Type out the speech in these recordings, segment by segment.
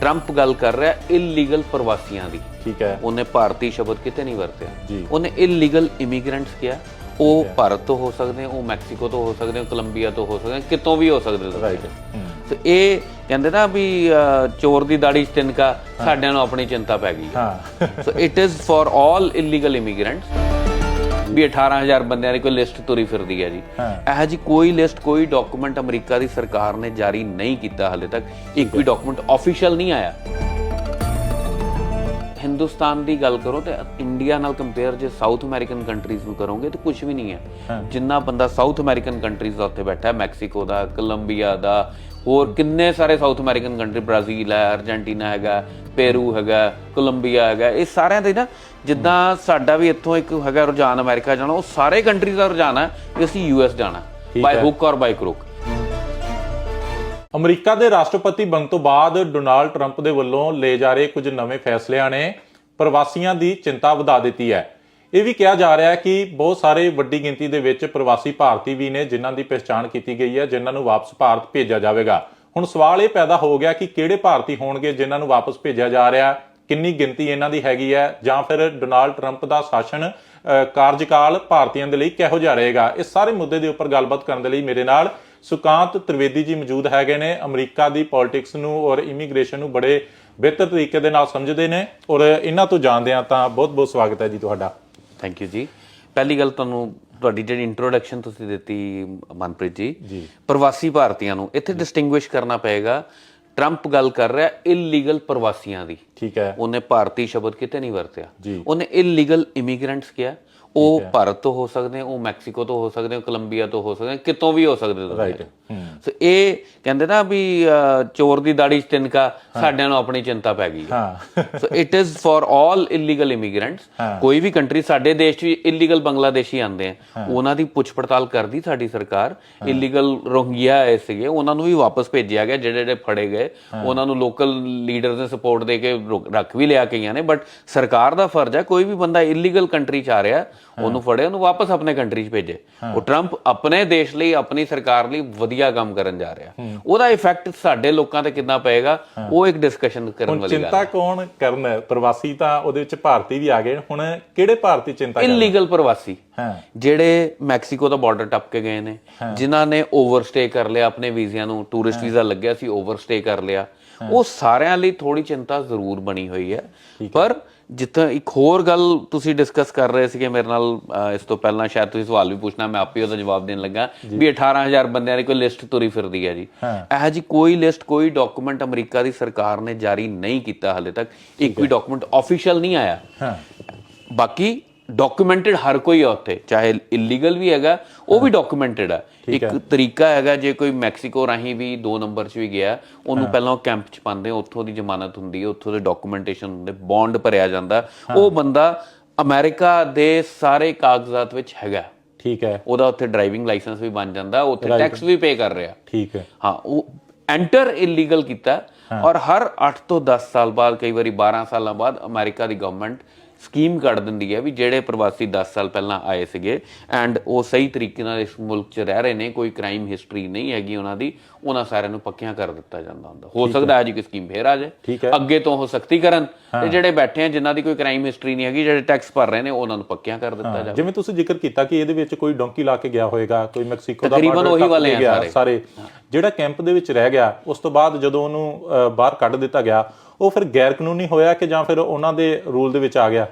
Trump ਗੱਲ ਕਰ ਰਿਹਾ ਇਲੀਗਲ ਪ੍ਰਵਾਸੀਆਂ ਦੀ। ਠੀਕ ਹੈ। ਉਹਨੇ ਭਾਰਤੀ ਸ਼ਬਦ ਕਿਤੇ ਨਹੀਂ ਵਰਤਿਆ। ਉਹਨੇ ਇਲੀਗਲ ਇਮੀਗ੍ਰੈਂਟਸ ਕਿਹਾ। ਉਹ ਭਾਰਤ ਤੋਂ ਹੋ ਸਕਦੇ ਉਹ ਮੈਕਸੀਕੋ ਤੋਂ ਹੋ ਸਕਦੇ ਕੋਲੰਬੀਆ ਤੋਂ ਹੋ ਸਕਦੇ ਕਿਤੋਂ ਵੀ ਹੋ ਸਕਦੇ। ਰਾਈਟ ਤੇ ਇਹ ਕਹਿੰਦੇ ਨਾ ਵੀ ਚੋਰ ਦੀ ਦਾੜੀ 'ਚ ਤਿਨਕਾ ਸਾਡਿਆਂ ਨੂੰ ਆਪਣੀ ਚਿੰਤਾ ਪੈ ਗਈ। ਹਾਂ। So it is for all illegal immigrants ਵੀ 18000 ਬੰਦਿਆਂ ਦੀ ਕੋਈ ਲਿਸਟ ਤੁਰੀ ਫਿਰਦੀ ਹੈ ਜੀ। ਇਹ ਜੀ ਕੋਈ ਲਿਸਟ ਕੋਈ ਡਾਕੂਮੈਂਟ ਅਮਰੀਕਾ ਦੀ ਸਰਕਾਰ ਨੇ ਜਾਰੀ ਨਹੀਂ ਕੀਤਾ ਹਲੇ ਤੱਕ। ਇੱਕ ਵੀ ਡਾਕੂਮੈਂਟ ਆਫੀਸ਼ੀਅਲ ਨਹੀਂ ਆਇਆ। ਹਿੰਦੁਸਤਾਨ ਦੀ ਗੱਲ ਕਰੋ ਤੇ ਇੰਡੀਆ ਨਾਲ ਕੰਪੇਅਰ ਜੇ ਸਾਊਥ ਅਮਰੀਕਨ ਕੰਟਰੀਜ਼ ਨੂੰ ਕਰੋਗੇ ਤੇ ਕੁਝ ਵੀ ਨਹੀਂ ਹੈ। ਜਿੰਨਾ ਬੰਦਾ ਸਾਊਥ ਅਮਰੀਕਨ ਕੰਟਰੀਜ਼ ਦਾ ਉੱਥੇ ਬੈਠਾ ਹੈ ਮੈਕਸੀਕੋ ਦਾ ਕੋਲੰਬੀਆ ਦਾ ਹੋਰ ਕਿੰਨੇ ਸਾਰੇ ਸਾਊਥ ਅਮਰੀਕਨ ਕੰਟਰੀ ਬ੍ਰਾਜ਼ੀਲ ਹੈ ਅਰਜੈਂਟੀਨਾ ਹੈਗਾ ਪੇਰੂ ਹੈਗਾ ਕੋਲੰਬੀਆ ਹੈਗਾ ਇਹ ਸਾਰਿਆਂ ਦੇ ਨਾ ਜਿੱਦਾਂ ਸਾਡਾ ਵੀ ਇੱਥੋਂ ਇੱਕ ਹੈਗਾ ਰੁਝਾਨ ਅਮਰੀਕਾ ਜਾਣਾ ਉਹ ਸਾਰੇ ਕੰਟਰੀਜ਼ ਦਾ ਰੁਝਾਨ ਹੈ ਕਿ ਅਸੀਂ ਯੂਐਸ ਜਾਣਾ ਬਾਈ ਹੁੱਕ ਔਰ ਬਾਈ ਕਰੁਕ ਅਮਰੀਕਾ ਦੇ ਰਾਸ਼ਟਰਪਤੀ ਬਣਨ ਤੋਂ ਬਾਅਦ ਡੋਨਾਲਡ ਟਰੰਪ ਦੇ ਵੱਲੋਂ ਲਏ ਜਾ ਰਹੇ ਕੁਝ ਨਵੇਂ ਫੈਸਲਿਆਂ ਨੇ ਪ੍ਰਵਾਸੀਆਂ ਦੀ ਚਿੰਤਾ ਵਧਾ ਦਿੱਤੀ ਹੈ। ਇਹ ਵੀ ਕਿਹਾ ਜਾ ਰਿਹਾ ਹੈ ਕਿ ਬਹੁਤ ਸਾਰੇ ਵੱਡੀ ਗਿਣਤੀ ਦੇ ਵਿੱਚ ਪ੍ਰਵਾਸੀ ਭਾਰਤੀ ਵੀ ਨੇ ਜਿਨ੍ਹਾਂ ਦੀ ਪਛਾਣ ਕੀਤੀ ਗਈ ਹੈ, ਜਿਨ੍ਹਾਂ ਨੂੰ ਵਾਪਸ ਭਾਰਤ ਭੇਜਿਆ ਜਾਵੇਗਾ। ਹੁਣ ਸਵਾਲ ਇਹ ਪੈਦਾ ਹੋ ਗਿਆ ਕਿ ਕਿਹੜੇ ਭਾਰਤੀ ਹੋਣਗੇ ਜਿਨ੍ਹਾਂ ਨੂੰ ਵਾਪਸ ਭੇਜਿਆ ਜਾ ਰਿਹਾ ਕਿੰਨੀ ਗਿਣਤੀ ਇਹਨਾਂ ਦੀ ਹੈਗੀ ਹੈ ਜਾਂ ਫਿਰ ਡੋਨਾਲਡ ਟਰੰਪ ਦਾ ਸ਼ਾਸਨ ਕਾਰਜਕਾਲ ਭਾਰਤੀਆਂ ਦੇ ਲਈ ਕਿਹੋ ਜਿਹਾ ਰਹੇਗਾ? ਇਸ ਸਾਰੇ ਮੁੱਦੇ ਦੇ ਉੱਪਰ ਗੱਲਬਾਤ ਕਰਨ ਦੇ ਲਈ ਮੇਰੇ ਨਾਲ ਸੁਕਾਂਤ ਤ੍ਰਿਵੇਦੀ ਜੀ ਮੌਜੂਦ ਹੈਗੇ ਨੇ। ਅਮਰੀਕਾ ਦੀ ਪੋਲਿਟਿਕਸ ਨੂੰ ਔਰ ਇਮੀਗ੍ਰੇਸ਼ਨ ਨੂੰ ਬੜੇ ਬਿਹਤਰ ਤਰੀਕੇ ਦੇ ਨਾਲ ਸਮਝਦੇ ਨੇ ਔਰ ਇਹਨਾਂ ਤੋਂ ਜਾਣਦੇ ਆ ਤਾਂ ਬਹੁਤ ਬਹੁਤ ਸਵਾਗਤ ਹੈ ਜੀ ਤੁਹਾਡਾ। ਥੈਂਕ ਯੂ ਜੀ। ਪਹਿਲੀ ਗੱਲ ਤੁਹਾਨੂੰ ਤੁਹਾਡੀ ਜਿਹੜੀ ਇੰਟਰੋਡਕਸ਼ਨ ਤੁਸੀਂ ਦਿੱਤੀ ਮਨਪ੍ਰੀਤ ਜੀ ਜੀ। ਪ੍ਰਵਾਸੀ ਭਾਰਤੀਆਂ ਨੂੰ ਇੱਥੇ ਡਿਸਟਿੰਗੁਇਸ਼ ਕਰਨਾ ਪਏਗਾ ਟਰੰਪ ਗੱਲ ਕਰ ਰਿਹਾ ਇਲੀਗਲ ਪ੍ਰਵਾਸੀਆਂ ਦੀ। ਠੀਕ ਹੈ। ਉਹਨੇ ਭਾਰਤੀ ਸ਼ਬਦ ਕਿਤੇ ਨਹੀਂ ਵਰਤਿਆ। ਉਹਨੇ ਇਲੀਗਲ ਇਮੀਗ੍ਰੈਂਟਸ ਕਿਹਾ। ਉਹ ਭਾਰਤ ਤੋਂ ਹੋ ਸਕਦੇ ਉਹ ਮੈਕਸੀਕੋ ਤੋਂ ਹੋ ਸਕਦੇ ਆ ਕੋਲੰਬੀਆ ਤੋਂ ਹੋ ਸਕਦੇ ਕਿਤੋਂ ਵੀ ਹੋ ਸਕਦੇ ਰਾਈਟ ਸੋ ਇਹ ਕਹਿੰਦੇ ਨਾ ਵੀ ਚੋਰ ਦੀ ਦਾੜੀ 'ਚ ਤਿਨਕਾ ਸਾਡਿਆਂ ਨੂੰ ਆਪਣੀ ਚਿੰਤਾ ਪੈ ਗਈ ਹੈ। So it is for all illegal immigrants ਕੋਈ ਵੀ ਕੰਟਰੀ ਸਾਡੇ ਦੇਸ਼ 'ਚ ਵੀ ਇਲੀਗਲ ਬੰਗਲਾਦੇਸ਼ੀ ਆਂਦੇ ਆ। ਉਹਨਾਂ ਦੀ ਪੁੱਛ ਪੜਤਾਲ ਕਰਦੀ ਸਾਡੀ ਸਰਕਾਰ। ਇਲੀਗਲ ਰੋਹਿੰਗਿਆ ਆਏ ਸੀਗੇ ਉਹਨਾਂ ਨੂੰ ਵੀ ਵਾਪਸ ਭੇਜਿਆ ਗਿਆ ਜਿਹੜੇ ਜਿਹੜੇ ਫੜੇ ਗਏ। ਉਹਨਾਂ ਨੂੰ ਲੋਕਲ ਲੀਡਰਸ ਨੇ ਸਪੋਰਟ ਦੇ ਕੇ ਰੱਖ ਵੀ ਲਿਆ ਕਈਆਂ ਨੇ। ਬਟ ਸਰਕਾਰ ਦਾ ਫਰਜ਼ ਹੈ ਕੋਈ ਵੀ ਬੰਦਾ ਇਲੀਗਲ ਕੰਟਰੀ 'ਚ ਆ ਰਿਹਾ ਉਹਨੂੰ ਫੜੇ ਉਹਨੂੰ ਵਾਪਸ ਆਪਣੇ ਕੰਟਰੀ 'ਚ ਭੇਜੇ ਉਹ ਟਰੰਪ ਆਪਣੇ ਦੇਸ਼ ਲਈ ਆਪਣੀ ਸਰਕਾਰ ਲਈ ਵਧੀਆ ਕੰਮ ਕਰਨ ਜਾ ਰਿਹਾ। ਉਹਦਾ ਇਫੈਕਟ ਸਾਡੇ ਲੋਕਾਂ ਤੇ ਕਿੰਨਾ ਪਏਗਾ ਉਹ ਇੱਕ ਡਿਸਕਸ਼ਨ ਕਰਨ ਵਾਲੀ ਗੱਲ ਹੈ। ਚਿੰਤਾ ਕੌਣ ਕਰਨ? ਪ੍ਰਵਾਸੀ ਤਾਂ ਉਹਦੇ ਵਿੱਚ ਭਾਰਤੀ ਵੀ ਆ ਗਏ। ਹੁਣ ਕਿਹੜੇ ਭਾਰਤੀ ਚਿੰਤਾ ਕਰਨ? ਇਲੀਗਲ ਪ੍ਰਵਾਸੀ। ਜਿਹੜੇ ਮੈਕਸੀਕੋ ਦਾ ਬਾਰਡਰ ਟੱਪ ਕੇ ਗਏ ਨੇ ਜਿਨ੍ਹਾਂ ਨੇ ਓਵਰਸਟੇ ਕਰ ਲਿਆ ਆਪਣੇ ਵੀਜ਼ਿਆਂ ਨੂੰ ਟੂਰਿਸਟ ਵੀਜ਼ਾ ਲੱਗਿਆ ਸੀ ਓਵਰਸਟੇ ਕਰ ਲਿਆ। ਉਹ ਸਾਰਿਆਂ ਲਈ ਥੋੜੀ ਚਿੰਤਾ ਜ਼ਰੂਰ ਬਣੀ ਹੋਈ ਹੈ। ਪਰ ਜਿੱਥੇ ਇੱਕ ਹੋਰ ਗੱਲ ਤੁਸੀਂ ਡਿਸਕਸ ਕਰ ਰਹੇ ਸੀਗੇ ਮੇਰੇ ਨਾਲ ਇਸ ਤੋਂ ਪਹਿਲਾਂ ਸ਼ਾਇਦ ਤੁਸੀਂ ਸਵਾਲ ਵੀ ਪੁੱਛਣਾ ਮੈਂ ਆਪੇ ਉਹਦਾ ਜਵਾਬ ਦੇਣ ਲੱਗਾ ਵੀ 18000 ਬੰਦਿਆਂ ਦੀ ਕੋਈ ਲਿਸਟ ਤੁਰੀ ਫਿਰਦੀ ਹੈ ਜੀ। ਇਹ ਜੀ ਕੋਈ ਲਿਸਟ ਕੋਈ ਡਾਕੂਮੈਂਟ ਅਮਰੀਕਾ ਦੀ ਸਰਕਾਰ ਨੇ ਜਾਰੀ ਨਹੀਂ ਕੀਤਾ ਹਲੇ ਤੱਕ। ਇੱਕ ਵੀ ਡਾਕੂਮੈਂਟ ਆਫੀਸ਼ੀਅਲ ਨਹੀਂ ਆਇਆ। ਹਾਂ। ਬਾਕੀ ਡਾਕੂਮੈਂਟਡ ਹਰ ਕੋਈ ਹੈ ਉੱਥੇ ਚਾਹੇ ਇਲੀਗਲ ਵੀ ਹੈਗਾ ਉਹ ਵੀ ਡਾਕੂਮੈਂਟਡ ਹੈ ਇੱਕ ਤਰੀਕਾ ਹੈਗਾ ਜੇ ਕੋਈ ਮੈਕਸੀਕੋ ਰਾਹੀਂ ਵੀ 2 ਨੰਬਰ 'ਚ ਵੀ ਗਿਆ ਉਹਨੂੰ ਪਹਿਲਾਂ ਉਹ ਕੈਂਪ 'ਚ ਪਾਉਂਦੇ ਉੱਥੋਂ ਦੀ ਜ਼ਮਾਨਤ ਹੁੰਦੀ ਹੈ ਉੱਥੋਂ ਦੇ ਡਾਕੂਮੈਂਟੇਸ਼ਨ ਹੁੰਦੇ ਬੌਂਡ ਭਰਿਆ ਜਾਂਦਾ। ਉਹ ਬੰਦਾ ਅਮਰੀਕਾ ਦੇ ਸਾਰੇ ਕਾਗਜ਼ਾਤ ਵਿੱਚ ਹੈਗਾ। ਠੀਕ ਹੈ। ਉਹਦਾ ਉੱਥੇ ਡਰਾਈਵਿੰਗ ਲਾਇਸੈਂਸ ਵੀ ਬਣ ਜਾਂਦਾ ਉੱਥੇ ਟੈਕਸ ਵੀ ਪੇ ਕਰ ਰਿਹਾ। ਠੀਕ ਹੈ। ਹਾਂ ਉਹ ਐਂਟਰ ਇਲੀਗਲ ਕੀਤਾ ਔਰ ਹਰ 8 ਤੋਂ 10 ਸਾਲ ਬਾਅਦ ਕਈ ਵਾਰੀ 12 ਸਾਲਾਂ ਬਾਅਦ ਅਮਰੀਕਾ ਦੀ ਗਵਰਨਮੈਂਟ ਸਕੀਮ ਕੱਢ ਦਿੰਦੀ ਹੈ ਵੀ ਜਿਹੜੇ ਪ੍ਰਵਾਸੀ 10 ਸਾਲ ਪਹਿਲਾਂ ਆਏ ਸੀਗੇ ਐਂਡ ਉਹ ਸਹੀ ਤਰੀਕੇ ਨਾਲ ਇਸ ਮੁਲਕ 'ਚ ਰਹਿ ਰਹੇ ਨੇ ਕੋਈ ਕ੍ਰਾਈਮ ਹਿਸਟਰੀ ਨਹੀਂ ਹੈਗੀ ਉਹਨਾਂ ਦੀ ਉਹਨਾਂ ਸਾਰਿਆਂ ਨੂੰ ਪੱਕਿਆਂ ਕਰ ਦਿੱਤਾ ਜਾਂਦਾ ਹੁੰਦਾ। ਹੋ ਸਕਦਾ ਹੈ ਜੀ ਕੋਈ ਸਕੀਮ ਫੇਰ ਆ ਜਾਏ। ਠੀਕ ਹੈ। ਅੱਗੇ ਤੋਂ ਉਹ ਸਖਤੀ ਕਰਨ ਤੇ ਜਿਹੜੇ ਬੈਠੇ ਆ ਜਿਨ੍ਹਾਂ ਦੀ ਕੋਈ ਕ੍ਰਾਈਮ ਹਿਸਟਰੀ ਨਹੀਂ ਹੈਗੀ ਜਿਹੜੇ ਟੈਕਸ ਭਰ ਰਹੇ ਨੇ ਉਹਨਾਂ ਨੂੰ ਪੱਕਿਆਂ ਕਰ ਦਿੱਤਾ ਜਾਵੇ। ਜਿਵੇਂ ਤੁਸੀਂ ਜ਼ਿਕਰ ਕੀਤਾ ਕਿ ਇਹਦੇ ਵਿੱਚ ਕੋਈ ਡੋਂਕੀ ਲਾ ਕੇ ਗਿਆ ਹੋਏਗਾ ਕੋਈ ਮੈਕਸੀਕੋ ਦਾ ਤਕਰੀਬਨ ਉਹੀ ਵਾਲੇ ਆ ਸਾਰੇ। ਜਿਹੜਾ ਕੈਂਪ ਦੇ ਵਿੱਚ ਰਹਿ ਗਿਆ ਉਸ ਤੋਂ ਬਾਅਦ ਜਦੋਂ ਉਹਨੂੰ ਬਾਹਰ ਕੱਢ ਦਿੱਤਾ ਗਿਆ ਉਹ ਫਿਰ ਗੈਰ ਕਾਨੂੰਨੀ ਹੋਇਆ ਕਿ ਜਾਂ ਫਿਰ ਉਹਨਾਂ ਦੇ ਰੂਲ ਦੇ ਵਿੱਚ ਆ ਗਿਆ?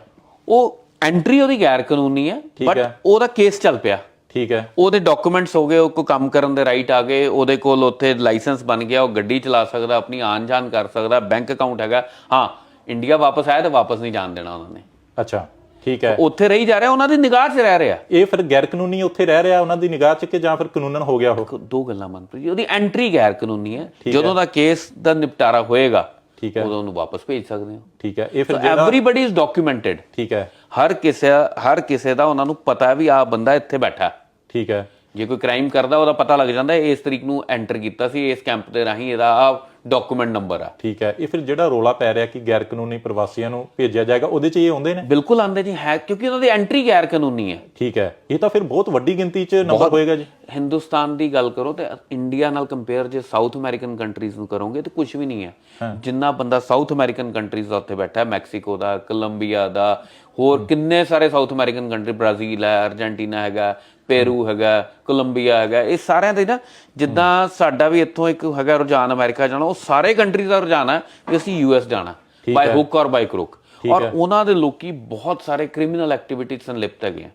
ਉਹ ਐਂਟਰੀ ਉਹਦੀ ਗੈਰ ਕਾਨੂੰਨੀ ਹੈ। ਬਟ। ਉਹਦਾ ਕੇਸ ਚੱਲ ਪਿਆ। ਠੀਕ ਹੈ। ਉਹਦੇ ਡਾਕੂਮੈਂਟਸ ਹੋ ਗਏ ਉਹ ਕੋ ਕੰਮ ਕਰਨ ਦੇ ਰਾਈਟ ਆ ਗਏ ਉਹਦੇ ਕੋਲ ਉੱਥੇ ਲਾਇਸੈਂਸ ਬਣ ਗਿਆ ਉਹ ਗੱਡੀ ਚਲਾ ਸਕਦਾ ਆਪਣੀ ਆਨ ਜਾਨ ਕਰ ਸਕਦਾ ਬੈਂਕ ਅਕਾਊਂਟ ਹੈਗਾ। ਹਾਂ ਇੰਡੀਆ ਵਾਪਸ ਆਇਆ ਤਾਂ ਵਾਪਸ ਨਹੀਂ ਜਾਣ ਦੇਣਾ ਉਹਨਾਂ ਨੇ। ਅੱਛਾ। ਠੀਕ ਹੈ। ਉੱਥੇ ਰਹੀ ਜਾ ਰਿਹਾ ਉਹਨਾਂ ਦੀ ਨਿਗਾਹ 'ਚ ਰਹਿ ਰਿਹਾ। ਇਹ ਫਿਰ ਗੈਰ ਕਾਨੂੰਨੀ ਉੱਥੇ ਰਹਿ ਰਿਹਾ ਉਹਨਾਂ ਦੀ ਨਿਗਾਹ 'ਚ ਕਿ ਜਾਂ ਫਿਰ ਕਾਨੂੰਨ ਹੋ ਗਿਆ ਉਹ? ਦੋ ਗੱਲਾਂ ਮਨਪ੍ਰੀਤ ਜੀ ਉਹਦੀ ਐਂਟਰੀ ਗੈਰ ਕਾਨੂੰਨੀ ਹੈ। ਜਦੋਂ ਦਾ ਕੇਸ ਦਾ ਨਿਪਟਾਰਾ ਹੋਏਗਾ ਠੀਕ ਹੈ। ਉਦੋਂ ਉਹਨੂੰ ਵਾਪਸ ਭੇਜ ਸਕਦੇ ਹੋ। ਠੀਕ ਹੈ ਇਹ ਫਿਰ ਸੋ ਐਵਰੀਬਾਡੀ ਇਜ਼ ਡਾਕੂਮੈਂਟਡ ਠੀਕ ਹੈ। ਹਰ ਕਿਸੇ ਹਰ ਕਿਸੇ ਦਾ ਉਹਨਾਂ ਨੂੰ ਪਤਾ ਵੀ ਆਹ ਬੰਦਾ ਇੱਥੇ ਬੈਠਾ। ਠੀਕ ਹੈ। ਜੇ ਕੋਈ ਕ੍ਰਾਈਮ ਕਰਦਾ ਉਹਦਾ ਪਤਾ ਲੱਗ ਜਾਂਦਾ ਇਸ ਤਰੀਕ ਨੂੰ ਐਂਟਰ ਕੀਤਾ ਸੀ ਇਸ ਕੈਂਪ ਦੇ ਰਾਹੀਂ ਇਹਦਾ ਆ ਡਾਕੂਮੈਂਟ ਨੰਬਰ ਆ। ਠੀਕ ਹੈ ਇਹ ਫਿਰ ਜਿਹੜਾ ਰੋਲਾ ਪੈ ਰਿਹਾ ਕਿ ਗੈਰ ਕਾਨੂੰਨੀ ਪ੍ਰਵਾਸੀਆਂ ਨੂੰ ਭੇਜਿਆ ਜਾਏਗਾ ਉਹਦੇ 'ਚ ਇਹ ਆਉਂਦੇ ਨੇ? ਬਿਲਕੁਲ ਆਂਦੇ ਜੀ ਹੈ ਕਿਉਂਕਿ ਉਹਨਾਂ ਦੀ ਐਂਟਰੀ ਗੈਰ ਕਾਨੂੰਨੀ ਹੈ। ਠੀਕ ਹੈ ਇਹ ਤਾਂ ਫਿਰ ਬਹੁਤ ਵੱਡੀ ਗਿਣਤੀ 'ਚ ਨੰਬਰ ਹੋਏਗਾ ਜੀ। ਹਿੰਦੁਸਤਾਨ ਦੀ ਗੱਲ ਕਰੋ ਤੇ ਇੰਡੀਆ ਨਾਲ ਕੰਪੇਅਰ ਜੇ ਸਾਊਥ ਅਮਰੀਕਨ ਕੰਟਰੀਜ਼ ਨੂੰ ਕਰੋਗੇ ਤੇ ਕੁਝ ਵੀ ਨਹੀਂ ਹੈ। ਜਿੰਨਾ ਬੰਦਾ ਸਾਊਥ ਅਮਰੀਕਨ ਕੰਟਰੀਜ਼ ਦਾ ਉੱਥੇ ਬੈਠਾ ਹੈ ਮੈਕਸੀਕੋ ਦਾ ਕੋਲੰਬੀਆ ਦਾ ਹੋਰ ਕਿੰਨੇ ਸਾਰੇ ਸਾਊਥ ਅਮਰੀਕਨ ਕੰਟਰੀ ਬ੍ਰਾਜ਼ੀਲ ਹੈ ਅਰਜੈਂਟੀਨਾ ਹੈਗਾ ਪੇਰੂ ਹੈਗਾ ਕੋਲੰਬੀਆ ਹੈਗਾ ਇਹ ਸਾਰਿਆਂ ਦੇ ਨਾ ਜਿੱਦਾਂ ਸਾਡਾ ਵੀ ਇੱਥੋਂ ਇੱਕ ਹੈਗਾ ਰੁਝਾਨ ਅਮਰੀਕਾ ਜਾਣਾ ਉਹ ਸਾਰੇ ਕੰਟਰੀਜ਼ ਦਾ ਰੁਝਾਨ ਹੈ ਵੀ ਅਸੀਂ ਯੂਐਸ ਜਾਣਾ ਬਾਈ ਹੁੱਕ ਔਰ ਬਾਈ ਕਰੁਕ ਔਰ ਉਹਨਾਂ ਦੇ ਲੋਕੀ ਬਹੁਤ ਸਾਰੇ ਕ੍ਰਿਮੀਨਲ ਐਕਟੀਵਿਟੀਜ਼ ਨਾਲ ਲਿਪਤ ਹੈਗੇ ਆ।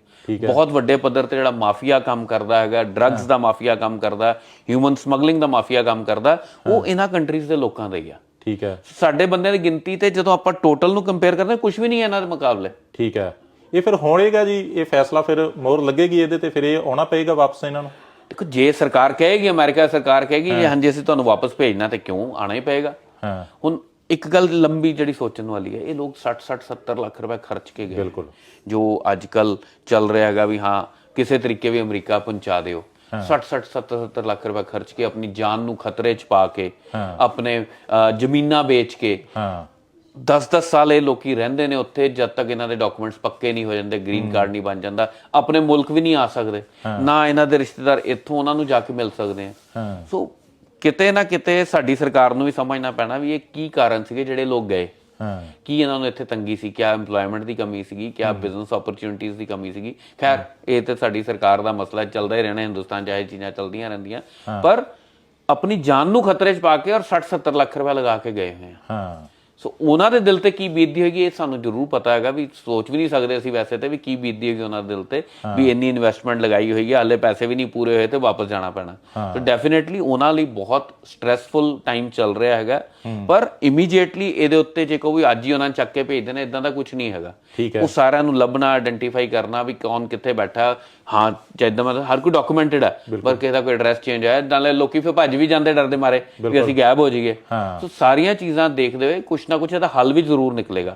ਬਹੁਤ ਵੱਡੇ ਪੱਧਰ ਤੇ ਜਿਹੜਾ ਮਾਫੀਆ ਕੰਮ ਕਰਦਾ ਹੈਗਾ ਡਰੱਗਸ ਦਾ ਮਾਫੀਆ ਕੰਮ ਕਰਦਾ ਹਿਊਮਨ ਸਮਗਲਿੰਗ ਦਾ ਮਾਫੀਆ ਕੰਮ ਕਰਦਾ ਉਹ ਇਹਨਾਂ ਕੰਟਰੀਜ਼ ਦੇ ਲੋਕਾਂ ਦਾ ਹੀ ਆ। ਠੀਕ ਹੈ। ਸਾਡੇ ਬੰਦਿਆਂ ਦੀ ਗਿਣਤੀ ਤੇ ਜਦੋਂ ਆਪਾਂ ਟੋਟਲ ਨੂੰ ਕੰਪੇਅਰ ਕਰਦੇ ਕੁਝ ਵੀ ਨਹੀਂ ਹੈ ਇਹਨਾਂ ਦੇ ਮੁਕਾਬਲੇ। ਠੀਕ ਹੈ। ਇਹ ਫਿਰ ਹੋਣੇਗਾ ਜੀ ਇਹ ਫੈਸਲਾ ਫਿਰ ਮੋਹਰ ਲੱਗੇਗੀ ਇਹਦੇ ਤੇ ਫਿਰ ਇਹ ਆਉਣਾ ਪਏਗਾ ਵਾਪਸ ਇਹਨਾਂ ਨੂੰ? ਦੇਖੋ ਜੇ ਸਰਕਾਰ ਕਹੇਗੀ ਅਮਰੀਕਾ ਸਰਕਾਰ ਕਹੇਗੀ ਜੀ ਹਾਂਜੀ ਅਸੀਂ ਤੁਹਾਨੂੰ ਵਾਪਸ ਭੇਜਣਾ ਤੇ ਕਿਉਂ? ਆਣਾ ਹੀ ਪਏਗਾ। ਹਾਂ। ਹੁਣ ਇੱਕ ਗੱਲ ਲੰਬੀ ਜਿਹੜੀ ਸੋਚਣ ਵਾਲੀ ਹੈ ਇਹ ਲੋਕ 60 60 70 ਲੱਖ ਰੁਪਏ ਖਰਚ ਕੇ ਗਏ। ਬਿਲਕੁਲ। ਜੋ ਅੱਜ ਕੱਲ ਚੱਲ ਰਿਹਾ ਹੈਗਾ ਵੀ ਹਾਂ ਕਿਸੇ ਤਰੀਕੇ ਵੀ ਅਮਰੀਕਾ ਪਹੁੰਚਾ ਦਿਓ। 60 60 70 70 ਲੱਖ ਰੁਪਏ ਖਰਚ ਕੇ ਆਪਣੀ ਜਾਨ ਨੂੰ ਖਤਰੇ 'ਚ ਪਾ ਕੇ ਆਪਣੇ ਜ਼ਮੀਨਾਂ ਵੇਚ ਕੇ 10-10 ਸਾਲ ਇਹ ਲੋਕੀ ਰਹਿੰਦੇ ਨੇ ਉੱਥੇ ਜਦ ਤੱਕ ਇਹਨਾਂ ਦੇ ਡਾਕੂਮੈਂਟਸ ਪੱਕੇ ਨਹੀਂ ਹੋ ਜਾਂਦੇ ਗ੍ਰੀਨ ਕਾਰਡ ਨਹੀਂ ਬਣ ਜਾਂਦਾ ਆਪਣੇ ਮੁਲਕ ਵੀ ਨਹੀਂ ਆ ਸਕਦੇ। ਨਾ ਇਹਨਾਂ ਦੇ ਰਿਸ਼ਤੇਦਾਰ ਇੱਥੋਂ ਉਹਨਾਂ ਨੂੰ ਜਾ ਕੇ ਮਿਲ ਸਕਦੇ ਆ। ਸੋ ਕਿਤੇ ਨਾ ਕਿਤੇ ਸਾਡੀ ਸਰਕਾਰ ਨੂੰ ਵੀ ਸਮਝਣਾ ਪੈਣਾ ਵੀ ਇਹ ਕੀ ਕਾਰਨ ਸੀਗੇ ਜਿਹੜੇ ਲੋਕ ਗਏ। ਕੀ ਇਹਨਾਂ ਨੂੰ ਇੱਥੇ ਤੰਗੀ ਸੀ ਕਿਆ ਏਮਪਲੋਇਮੈਂਟ ਦੀ ਕਮੀ ਸੀਗੀ ਕਿਆ ਬਿਜ਼ਨਸ ਓਪਰਚ्युनिटीज ਦੀ ਕਮੀ ਸੀਗੀ। ਖੈਰ ਇਹ ਤੇ ਸਾਡੀ ਸਰਕਾਰ ਦਾ ਮਸਲਾ ਚੱਲਦਾ ਹੀ ਰਹਿਣਾ ਹਿੰਦੁਸਤਾਨ 'ਚ ਇਹ ਚੀਜ਼ਾਂ ਚੱਲਦੀਆਂ ਰਹਿੰਦੀਆਂ। ਪਰ ਆਪਣੀ ਜਾਨ ਨੂੰ ਖਤਰੇ 'ਚ ਪਾ ਕੇ ਔਰ 60 70 ਲੱਖ ਰੁਪਏ ਲਗਾ ਕੇ ਗਏ ਹੋਏ ਆ। ਹਾਂ। ਸੋ ਉਹਨਾਂ ਦੇ ਦਿਲ ਤੇ ਕੀ ਬੀਤਦੀ ਹੋਏਗੀ ਇਹ ਸਾਨੂੰ ਜ਼ਰੂਰ ਪਤਾ ਹੈਗਾ ਵੀ ਸੋਚ ਵੀ ਨਹੀਂ ਸਕਦੇ ਅਸੀਂ ਵੈਸੇ ਤੇ ਵੀ ਕੀ ਬੀਤਦੀ ਹੋਏਗੀ ਉਹਨਾਂ ਦੇ ਦਿਲ ਤੇ ਵੀ ਇੰਨੀ ਇਨਵੈਸਟਮੈਂਟ ਲਗਾਈ ਹੋਈ ਹੈ ਹਾਲੇ ਪੈਸੇ ਵੀ ਨਹੀਂ ਪੂਰੇ ਹੋਏ ਤੇ ਵਾਪਸ ਜਾਣਾ ਪੈਣਾ। ਤਾਂ ਡੈਫੀਨਿਟਲੀ ਉਹਨਾਂ ਲਈ ਬਹੁਤ ਸਟ੍ਰੈਸਫੁਲ ਟਾਈਮ ਚੱਲ ਰਿਹਾ ਹੈਗਾ। ਪਰ ਇਮੀਡੀਏਟਲੀ ਇਹਦੇ ਉੱਤੇ ਜੇ ਕੋਈ ਅੱਜ ਹੀ ਉਹਨਾਂ ਨੂੰ ਚੱਕ ਕੇ ਭੇਜ ਦੇਣਾ ਇਦਾਂ ਦਾ ਕੁਝ ਨਹੀਂ ਹੈਗਾ। ਉਹ ਸਾਰਿਆਂ ਨੂੰ ਲੱਭਣਾ ਆਇਡੈਂਟੀਫਾਈ ਕਰਨਾ ਵੀ ਕੌਣ ਕਿੱਥੇ ਬੈਠਾ। ਹਾਂ ਜਿੱਦਾਂ ਮਤਲਬ ਹਰ ਕੋਈ ਡਾਕੂਮੈਂਟਡ ਹੈ ਪਰ ਕਿਸੇ ਦਾ ਕੋਈ ਐਡਰੈਸ ਚੇਂਜ ਹੈ ਨਾਲੇ ਲੋਕੀ ਫਿਰ ਭੱਜ ਵੀ ਜਾਂਦੇ ਡਰਦੇ ਮਾਰੇ ਵੀ ਅਸੀਂ ਗਾਇਬ ਹੋ ਜਾਈਏ। ਸੋ ਸਾਰੀਆਂ ਚੀਜ਼ਾਂ ਦੇਖਦੇ ਹੋਏ ਕੁਛ ਨਾ ਕੁਛ ਇਹਦਾ ਹੱਲ ਵੀ ਜ਼ਰੂਰ ਨਿਕਲੇਗਾ।